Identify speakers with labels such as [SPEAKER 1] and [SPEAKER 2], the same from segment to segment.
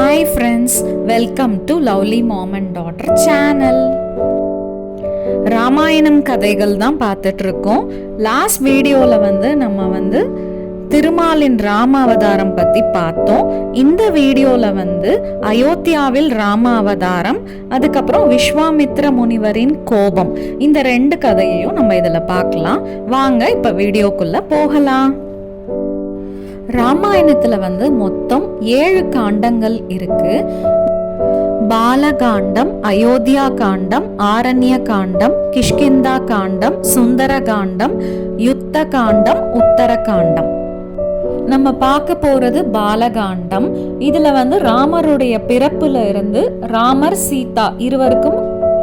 [SPEAKER 1] Hi friends welcome to lovely mom and daughter channel Ramayanam கதைகள் தான் பார்த்துட்ருக்கோம் last வீடியோவில் வந்து நம்ம வந்து திருமாலின் ராம அவதாரம் பற்றி பார்த்தோம். இந்த வீடியோவில் வந்து அயோத்தியாவில் ராம அவதாரம் அதுக்கப்புறம் விஸ்வாமித்ர முனிவரின் கோபம். இந்த ரெண்டு கதையையும் நம்ம இதில் பார்க்கலாம். வாங்க இப்போ வீடியோக்குள்ளே போகலாம். ராமாயணத்துல வந்து மொத்தம் ஏழு காண்டங்கள் இருக்கு. பாலகாண்டம் அயோத்தியா காண்டம் ஆரண்ய காண்டம் கிஷ்கிந்தா காண்டம் சுந்தர காண்டம் யுத்த காண்டம் உத்தர காண்டம். நம்ம பார்க்க போறது பாலகாண்டம். இதுல வந்து ராமருடைய பிறப்புல இருந்து ராமர் சீதா இருவருக்கும்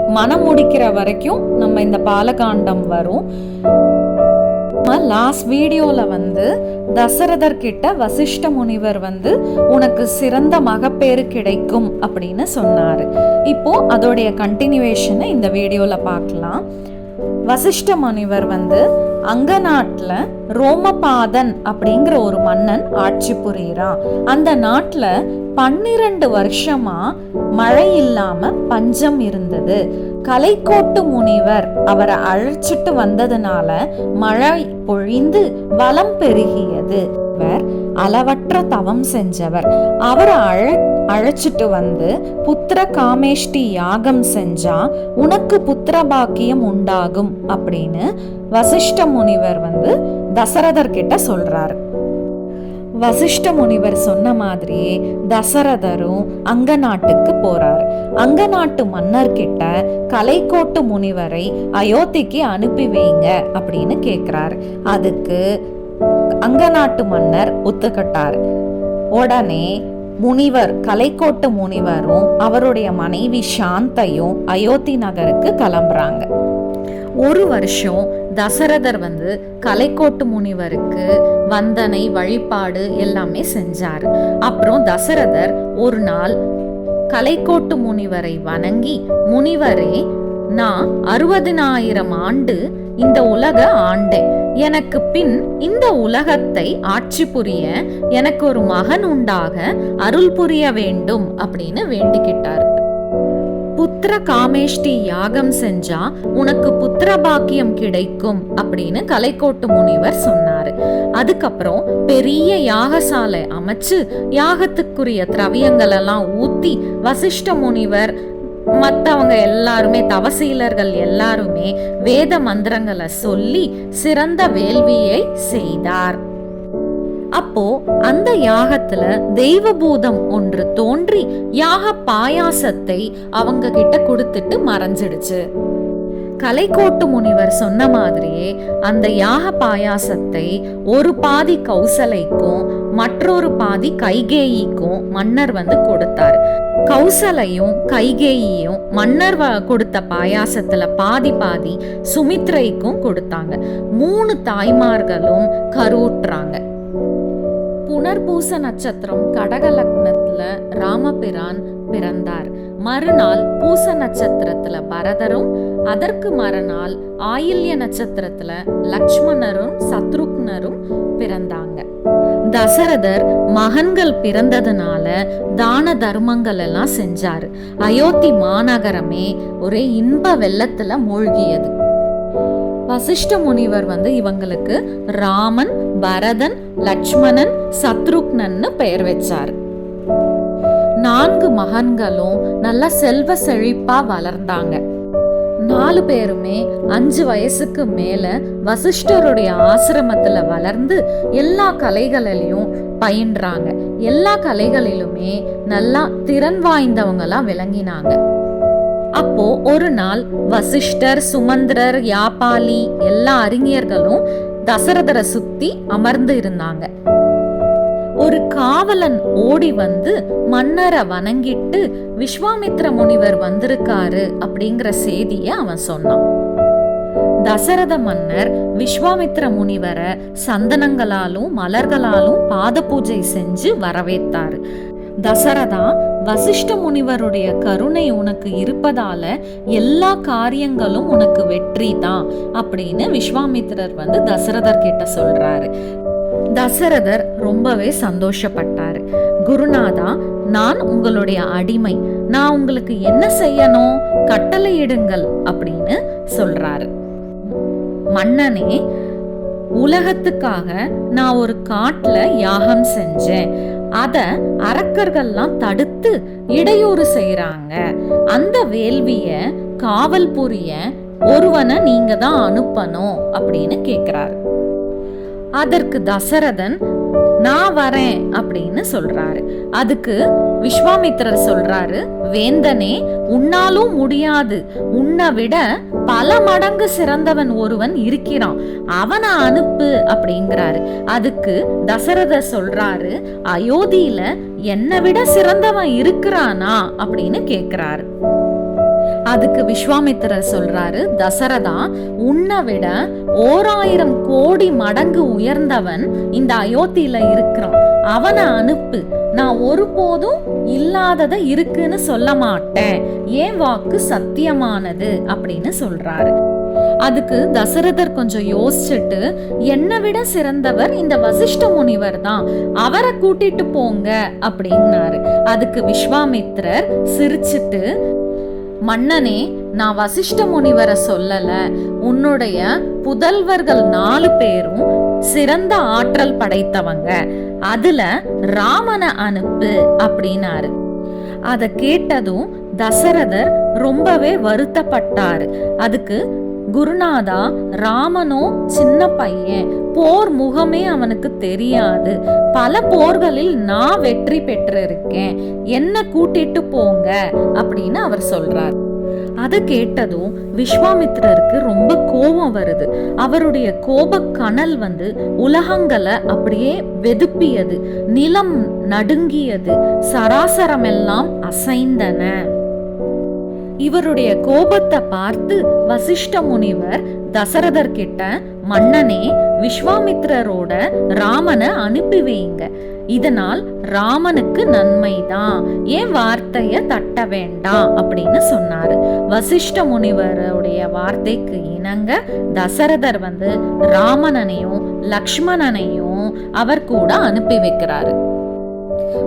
[SPEAKER 1] மனம் முடிக்கிற வரைக்கும் நம்ம இந்த பாலகாண்டம் வரும். லாஸ்ட் வீடியோவில் வந்து தசரதர் கிட்ட வசிஷ்ட முனிவர் வந்து உனக்கு சிறந்த மகப்பேறு கிடைக்கும் அப்படின்னு சொன்னார். இப்போ அதோடைய கண்டினியூவேஷனை இந்த வீடியோவில் பார்க்கலாம். வசிஷ்ட முனிவர் வந்து அங்க நாட்டில் ரோமபாதன் அப்படிங்கிற ஒரு மன்னன் ஆட்சி புரியுறான். அந்த நாட்டில் பன்னிரண்டு வருஷமா மழை இல்லாம பஞ்சம் இருந்தது. கலைக்கோட்டு முனிவர் அவரை அழைச்சிட்டு வந்ததுனால மழை பொழிந்து வளம் பெருகியது. இவர் அளவற்ற தவம் செஞ்சவர். அவரை அழ அழைச்சிட்டு வந்து புத்திர காமேஷ்டி யாகம் செஞ்சா உனக்கு புத்திர பாக்கியம் உண்டாகும் அப்படின்னு வசிஷ்ட முனிவர் வந்து தசரதர் கிட்ட சொல்றாரு. வசிஷ்ட முனிவர் சொன்ன மாதிரியே தசரதரும் அங்க நாட்டுக்கு போறாரு. அங்க நாட்டு மன்னர்கிட்ட கலைக்கோட்டு முனிவரை அயோத்திக்கு அனுப்பி வைங்க அப்படின்னு கேக்குறாரு. அதுக்கு அங்க நாட்டு மன்னர் ஒத்துக்கிட்டார். உடனே முனிவர் கலைக்கோட்டு முனிவரும் அவருடைய மனைவி சாந்தையும் அயோத்தி நகருக்கு கிளம்புறாங்க. ஒரு வருஷம் தசரதர் வந்து கலைக்கோட்டு முனிவருக்கு வந்தனை வழிபாடு எல்லாமே செஞ்சார். அப்புறம் தசரதர் ஒரு நாள் கலைக்கோட்டு முனிவரை வணங்கி முனிவரே நான் அறுபதினாயிரம் ஆண்டு இந்த உலக ஆண்டேன். எனக்கு பின் இந்த உலகத்தை ஆட்சி புரிய எனக்கு ஒரு மகன் உண்டாக அருள் புரிய வேண்டும் அப்படின்னு வேண்டிக்கிட்டார். புத்திர காமேஷ்டி யாகம் செஞ்சா உனக்கு புத்திர பாக்கியம் கிடைக்கும் அப்படின்னு கலைக்கோட்டு முனிவர் சொன்னாரு. அதுக்கப்புறம் பெரிய யாகசாலை அமைச்சு யாகத்துக்குரிய திரவியங்கள் எல்லாம் ஊத்தி வசிஷ்ட முனிவர் மற்றவங்க எல்லாருமே தவசீலர்கள் எல்லாருமே வேத மந்திரங்களை சொல்லி சிறந்த வேள்வியை செய்தார். அப்போ அந்த யாகத்துல தெய்வபூதம் ஒன்று தோன்றி யாக பாயாசத்தை அவங்க கிட்ட கொடுத்துட்டு மறைஞ்சிடுச்சு. கலைக்கோட்டு முனிவர் சொன்ன மாதிரியே அந்த யாக பாயாசத்தை ஒரு பாதி கௌசலைக்கும் மற்றொரு பாதி கைகேயிக்கும் மன்னர் வந்து கொடுத்தார். கௌசலையும் கைகேயியும் மன்னர் கொடுத்த பாயாசத்துல பாதி பாதி சுமித்ரைக்கும் கொடுத்தாங்க. மூணு தாய்மார்களும் கருவுற்றாங்க. புனர்பூச நட்சத்திரம் கடக லக்னத்துல ராமபிரான் பிறந்தார். மறுநாள் பூச நட்சத்திரத்துல பரதரும் அதற்கு மறுநாள் ஆயில்ய நட்சத்திரத்துல லக்ஷ்மணரும் சத்ருக்னரும் பிறந்தாங்க. தசரதர் மகன்கள் பிறந்ததுனால தான தர்மங்கள் எல்லாம் செஞ்சாரு. அயோத்தி மாநகரமே ஒரே இன்ப வெள்ளத்துல மூழ்கியது. வசிஷ்ட முனிவர் வந்து இவங்களுக்கு ராமன் பரதன் லட்சுமணன் சத்ருக்னன்னு பெயர் வச்சார். நான்கு மகன்களும் நல்ல செல்வ செழிப்பா வளர்ந்தாங்க. நாலு பேருமே அஞ்சு வயசுக்கு மேல வசிஷ்டருடைய ஆசிரமத்துல வளர்ந்து எல்லா கலைகளிலையும் பயின்றாங்க. எல்லா கலைகளிலுமே நல்லா திறன் வாய்ந்தவங்களா விளங்கினாங்க. அப்போ ஒரு நாள் வசிஷ்டர் சுமந்திரர் யாபாலி எல்லா அறிஞர்களும் தசரதரை சுத்தி அமர்ந்து இருந்தாங்க. ஒரு காவலன் ஓடி வந்து மன்னரை வணங்கிட்டு விஸ்வாமித்ர முனிவர் வந்திருக்காரு அப்படிங்கிற செய்தியை அவன் சொன்னான். தசரத மன்னர் விஸ்வாமித்ர முனிவரை சந்தனங்களாலும் மலர்களாலும் பாத பூஜை செஞ்சு வரவேத்தாரு தசரதா வசிஷ்ட முனிவருடைய கருணை உனக்கு இருப்பதால எல்லா காரியங்களும் உனக்கு வெற்றி தான் அப்படின்னு விஸ்வாமித்திரர் வந்து தசரதர் கிட்ட சொல்றாரு. தசரதர் ரொம்பவே சந்தோஷப்பட்டாரு. குருநாதா நான் உங்களுடைய அடிமை. நான் உங்களுக்கு என்ன செய்யணும்? கட்டளையிடுங்கள் அப்படின்னு சொல்றாரு. மன்னனே உலகத்துக்காக நான் ஒரு காட்டுல யாகம் செஞ்சேன். அத அரக்கர்கள்லாம் தடுத்து இடையூறு செய்யறாங்க அந்த வேள்விய காவல் புரிய ஒருவனை நீங்க தான் அனுப்பணும் அப்படின்னு கேக்குறாரு. அதற்கு தசரதன் நான் வரேன் அப்படின்னு சொல்றாரு. அதுக்கு விஸ்வாமித்திரர் சொல்றாரு வேந்தனே உன்னாலும் முடியாது. உன்னை விட பல மடங்கு சிறந்தவன் ஒருவன் இருக்கிறான். அவனை அனுப்பு அப்படிங்கிறாரு. அதுக்கு தசரதர் சொல்றாரு அயோத்தியில என்னை விட சிறந்தவன் இருக்கிறானா? அப்படின்னு கேக்குறாரு. அதுக்கு விஸ்வாமித்திரர் சொல்றாரு தசரதா உன்னை விட ஓராயிரம் கோடி மடங்கு உயர்ந்தவன் இந்த அயோத்தியில இருக்கிறான். அவனை அனுப்பு. நான் ஒருபோதும் இல்லாதத இருக்குன்னு சொல்ல மாட்டேன். ஏன் வாக்கு சத்தியமானது அப்படின்னு சொல்றாரு. அதுக்கு தசரதர் கொஞ்சம் யோசிச்சுட்டு என்னை விட சிறந்தவர் இந்த வசிஷ்ட முனிவர் தான். அவரை கூட்டிட்டு போங்க அப்படின்னாரு. அதுக்கு விஸ்வாமித்ரர் சிரிச்சிட்டு மன்னனே நான் வசிஷ்ட முனிவரை சொல்லல. உன்னுடைய புதல்வர்கள் நாலு பேரும் சிறந்த ஆற்றல் படைத்தவங்க. அதுல ராமனை அனுப்பு அப்படின்னாரு. அத கேட்டதும் தசரதர் ரொம்பவே வருத்தப்பட்டாரு. அதுக்கு குருநாதா ராமனோ சின்ன பையன். போர் முகமே அவனுக்கு தெரியாது. பல போர்களில் நான் வெற்றி பெற்றிருக்கேன். என்ன கூட்டிட்டு போங்க அப்படின்னு அவர் சொல்றார். அதை கேட்டதும் விஸ்வாமித்ரருக்கு ரொம்ப கோபம் வருது. அவருடைய கோப கனல் வந்து உலகங்களை அப்படியே வெதுப்பியது. நிலம் நடுங்கியது. சராசரமெல்லாம் அசைந்தன. இவருடைய கோபத்தை பார்த்து வசிஷ்ட முனிவர் தசரதர் கிட்ட மன்னனே விஸ்வாமித்ரோட ராமனை அனுப்பி வைங்க இதனால் ராமனுக்கு நன்மைதான் ஏன் வார்த்தைய தட்ட வேண்டாம் அப்படின்னு சொன்னாரு. வசிஷ்ட முனிவருடைய வார்த்தைக்கு இணங்க தசரதர் வந்து ராமனனையும் லக்ஷ்மணனையும் அவர் கூட அனுப்பி வைக்கிறாரு.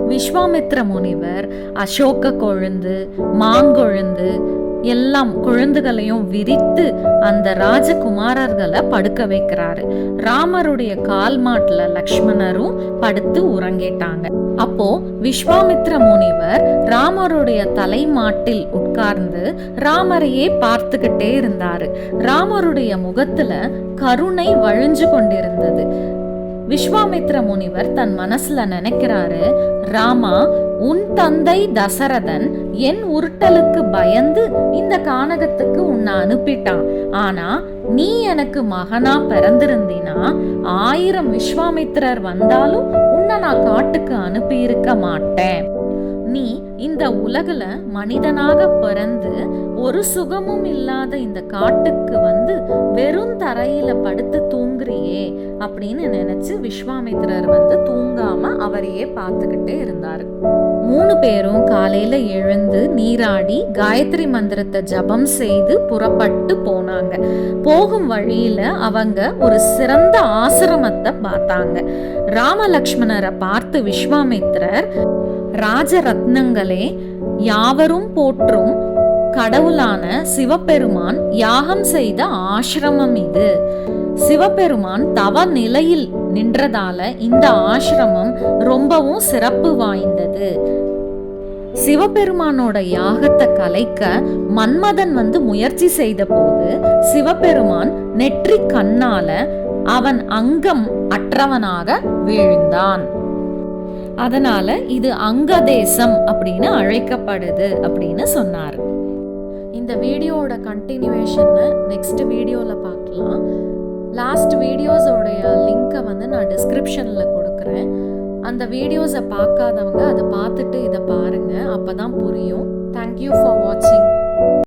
[SPEAKER 1] விஸ்வாமித்ர முனிவர் அசோக கொழுந்து மாங்கொழுந்து எல்லாம் குழந்தைகளையும் விரித்து அந்த ராஜகுமாரர்களை படுக்க வைக்கிறாரு. ராமருடைய கால் மாட்டுல லக்ஷ்மணரும் படுத்து உறங்கிட்டாங்க. அப்போ விஸ்வாமித்ர முனிவர் ராமருடைய தலை மாட்டில் உட்கார்ந்து ராமரையே பார்த்துக்கிட்டே இருந்தாரு. ராமருடைய முகத்துல கருணை வழிஞ்சு கொண்டிருந்தது. விஸ்வாமித்ர முனிவர் தன் மனசுல நினைக்கிறாரு ராமா உன் தந்தை தசரதன் என் உருட்டலுக்கு பயந்து இந்த கானகத்துக்கு உன்னை அனுப்பிட்டான். ஆனா நீ எனக்கு மகனா பிறந்திருந்தீனா ஆயிரம் விஸ்வாமித்திரர் வந்தாலும் உன்னை நான் காட்டுக்கு அனுப்பி இருக்க மாட்டேன். நீ இந்த உலகுல மனிதனாக பிறந்து ஒரு சுகமும் இல்லாத இந்த காட்டுக்கு வந்து வெறும் தரையில படுத்து தூங்குறியே அப்படின்னு நினைச்சு விஸ்வாமித்திரர் வந்து தூங்காம அவரையே பார்த்துக்கிட்டே இருந்தாரு. மூணு பேரும் காலையில எழுந்து நீராடி காயத்ரி மந்திரத்தை ஜபம் செய்து புறப்பட்டு போனாங்க. போகும் வழியில அவங்க ஒரு சிறந்த ஆசிரமத்தை பார்த்தாங்க. ராமலக்ஷ்மணரை பார்த்து விஸ்வாமித்திரர் ராஜரத்னங்களே யாவரும் போற்றும் கடவுளான சிவபெருமான் யாகம் செய்த ஆசிரமம் இது. சிவபெருமான் தவ நிலையில் நின்றதால இந்த ஆசிரமம் ரொம்பவும் சிறப்பு வாய்ந்தது. சிவபெருமானோட யாகத்தை கலைக்க மன்மதன் வந்து முயற்சி செய்த போது சிவபெருமான் நெற்றி கண்ணால அவன் அங்கம் அற்றவனாக வீழ்ந்தான். அதனால இது அங்கதேசம் அப்படின்னு அழைக்கப்படுது அப்படின்னு சொன்னார். இந்த வீடியோவோட கண்டினியூவேஷனை நெக்ஸ்ட் வீடியோவில் பார்க்கலாம். லாஸ்ட் வீடியோஸோடைய லிங்க்கை வந்து நான் டிஸ்கிரிப்ஷனில் கொடுக்குறேன். அந்த வீடியோஸை பார்க்காதவங்க அதை பார்த்துட்டு இதை பாருங்கள் அப்போ தான் புரியும் தேங்க்யூ ஃபார் வாட்சிங்